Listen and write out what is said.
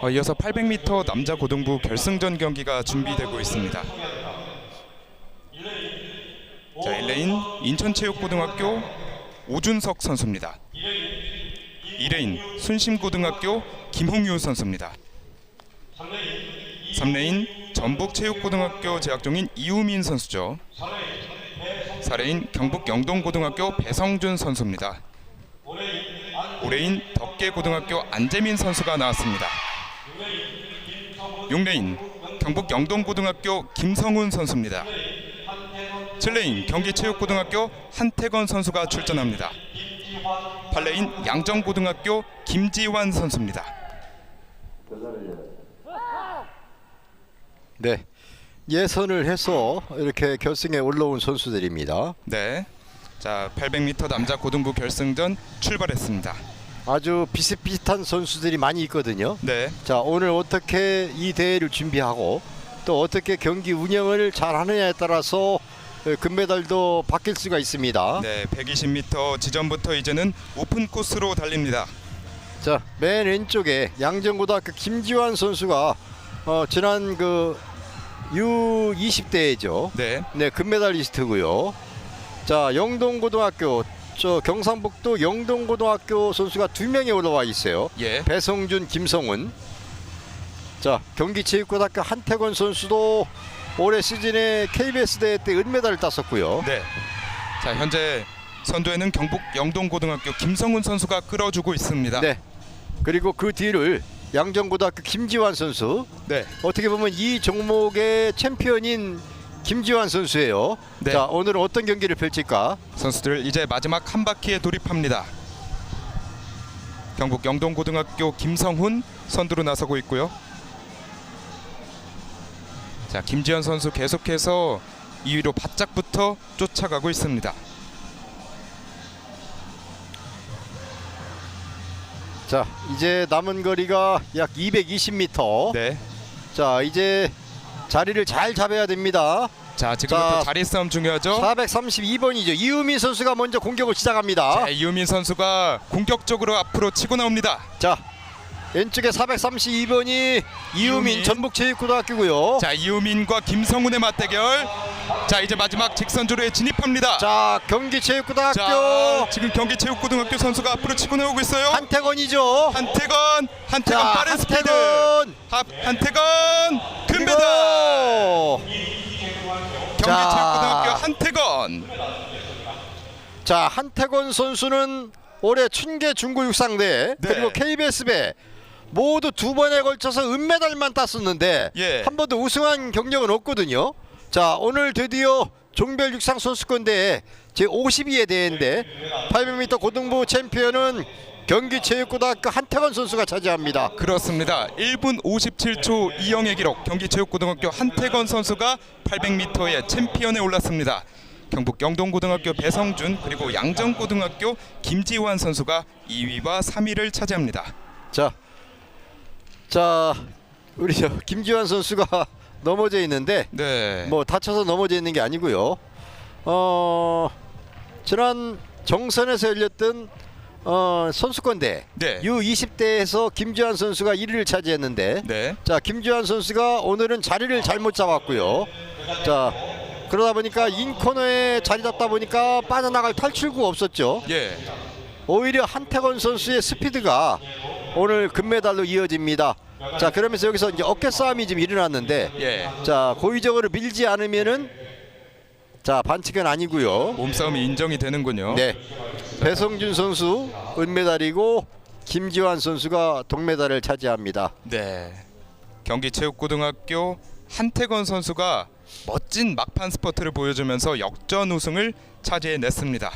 어, 이어서 800m 남자 고등부 결승전 경기가 준비되고 있습니다. 자, 1레인 인천체육고등학교 오준석 선수입니다. 2레인 순심고등학교 김홍유 선수입니다. 3레인 전북체육고등학교 재학 중인 이우민 선수죠. 4레인 경북 영동고등학교 배성준 선수입니다. 5레인 덕계고등학교 안재민 선수가 나왔습니다. 6레인 경북 영동고등학교 김성훈 선수입니다. 7레인 경기체육고등학교 한태건 선수가 출전합니다. 8레인 양정고등학교 김지환 선수입니다. 네. 예선을 해서 이렇게 결승에 올라온 선수들입니다. 네. 자, 800m 남자 고등부 결승전 출발했습니다. 아주 비슷비슷한 선수들이 많이 있거든요. 네. 자, 오늘 어떻게 이 대회를 준비하고 또 어떻게 경기 운영을 잘 하느냐에 따라서 금메달도 바뀔 수가 있습니다. 네, 120m 지점부터 이제는 오픈 코스로 달립니다. 자, 맨 왼쪽에 양정고등학교 김지환 선수가 어, 지난 그 U20 대회죠. 네. 네, 금메달리스트고요. 자, 영동고등학교 저 경상북도 영동고등학교 선수가 두 명이 올라와 있어요. 예. 배성준, 김성훈. 자, 경기체육고등학교 한태권 선수도 올해 시즌에 KBS 대회 때 은메달을 땄었고요. 네. 자, 현재 선두에는 경북 영동고등학교 김성훈 선수가 끌어주고 있습니다. 네. 그리고 그 뒤를 양정고등학교 김지환 선수. 네. 어떻게 보면 이 종목의 챔피언인 김지환 선수예요. 네. 자, 오늘은 어떤 경기를 펼칠까? 선수들 이제 마지막 한 바퀴에 돌입합니다. 경북 영동고등학교 김성훈 선두로 나서고 있고요. 자, 김지현 선수 계속해서 2위로 바짝부터 쫓아가고 있습니다. 자, 이제 남은 거리가 약 220m. 네. 자, 이제 자리를 잘 잡아야 됩니다. 자, 지금부터 자, 자리 싸움 중요하죠. 432번이죠. 이우민 선수가 먼저 공격을 시작합니다. 자, 이우민 선수가 공격적으로 앞으로 치고 나옵니다. 자, 왼쪽에 432번이 이우민 이우민. 전북체육고등학교고요. 자, 이우민과 김성훈의 맞대결. 자, 이제 마지막 직선주로에 진입합니다. 자, 경기체육고등학교 자, 지금 경기체육고등학교 선수가 앞으로 치고 나오고 있어요. 한태건이죠. 한태건, 한태건 자, 빠른 스피드. 한태건. 하, 한태건 금메달. 그리고 경기체육고등학교 자. 한태건. 자, 한태건 선수는 올해 춘계 중구 육상대 네. 그리고 KBS 배 모두 두 번에 걸쳐서 은메달만 땄었는데 예. 한 번도 우승한 경력은 없거든요. 자, 오늘 드디어 종별 육상 선수권 대회 제 52회 대회인데 800m 고등부 챔피언은 경기체육고등학교 한태건 선수가 차지합니다. 그렇습니다. 1분 57초 이영의 기록. 경기체육고등학교 한태건 선수가 800m의 챔피언에 올랐습니다. 경북 영동고등학교 배성준 그리고 양정고등학교 김지환 선수가 2위와 3위를 차지합니다. 자, 자 우리 저 김지환 선수가 넘어져 있는데 네. 뭐 다쳐서 넘어져 있는 게 아니고요. 어 지난 정선에서 열렸던 어 선수권대 네. U20대에서 김주환 선수가 1위를 차지했는데 네. 자 김주환 선수가 오늘은 자리를 잘못 잡았고요. 자 그러다 보니까 인코너에 자리 잡다 보니까 빠져나갈 탈출구가 없었죠. 예. 오히려 한태건 선수의 스피드가 오늘 금메달로 이어집니다. 자 그러면서 여기서 이제 어깨 싸움이 지금 일어났는데 예. 자 고의적으로 밀지 않으면은 자 반칙은 아니고요. 몸싸움이 인정이 되는군요. 네 배성준 선수 은메달이고 김지환 선수가 동메달을 차지합니다. 네. 경기체육고등학교 한태건 선수가 멋진 막판 스퍼트를 보여주면서 역전 우승을 차지해냈습니다.